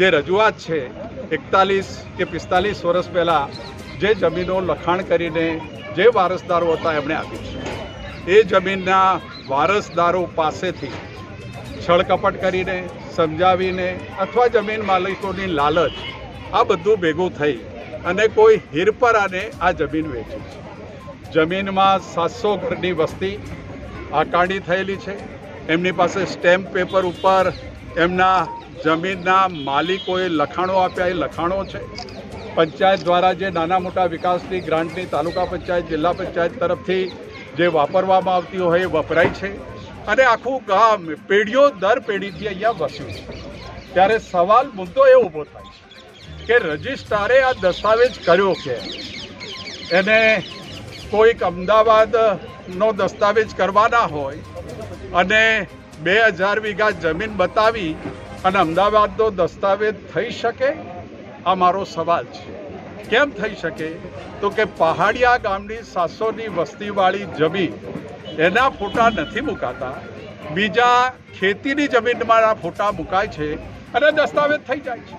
જે રજૂઆત છે, એકતાલીસ કે પિસ્તાલીસ વર્ષ પહેલાં જે જમીનો લખાણ કરીને જે વારસદારો હતા, એમણે આપી છે. એ જમીનના વારસદારો પાસેથી છળકપટ કરીને, સમજાવીને અથવા જમીન માલિકોની લાલચ, આ બધું ભેગું થઈ અને કોઈ હિરપરાને આ જમીન વેચી છે. જમીનમાં સાતસો ઘરની વસ્તી આકારણી થયેલી છે. એમની પાસે સ્ટેમ્પ પેપર ઉપર એમના જમીનના માલિકોએ લખાણો આપ્યા, એ લખાણો છે. પંચાયત દ્વારા જે નાના મોટા વિકાસની ગ્રાન્ટની તાલુકા પંચાયત, જિલ્લા પંચાયત તરફથી જે વાપરવામાં આવતી હોય એ વપરાય છે. અને આખું ગામ પેઢીઓ દર પેઢીથી અહીંયા વસ્યું છે. ત્યારે સવાલ મુદ્દો એ ઊભો થાય છે કે રજિસ્ટ્રારે આ દસ્તાવેજ કર્યો કે? એને કોઈક અમદાવાદનો દસ્તાવેજ કરવાના હોય અને બે હજાર વીઘા જમીન બતાવી અને અમદાવાદનો દસ્તાવેજ થઈ શકે? આ મારો સવાલ છે. કેમ થઈ શકે? તો કે પહાડિયા ગામની સાતસોની વસ્તીવાળી જમીન એના ફોટા નથી મુકાતા. બીજા ખેતીની જમીનમાંના ફોટા મુકાય છે અને દસ્તાવેજ થઈ જાય છે.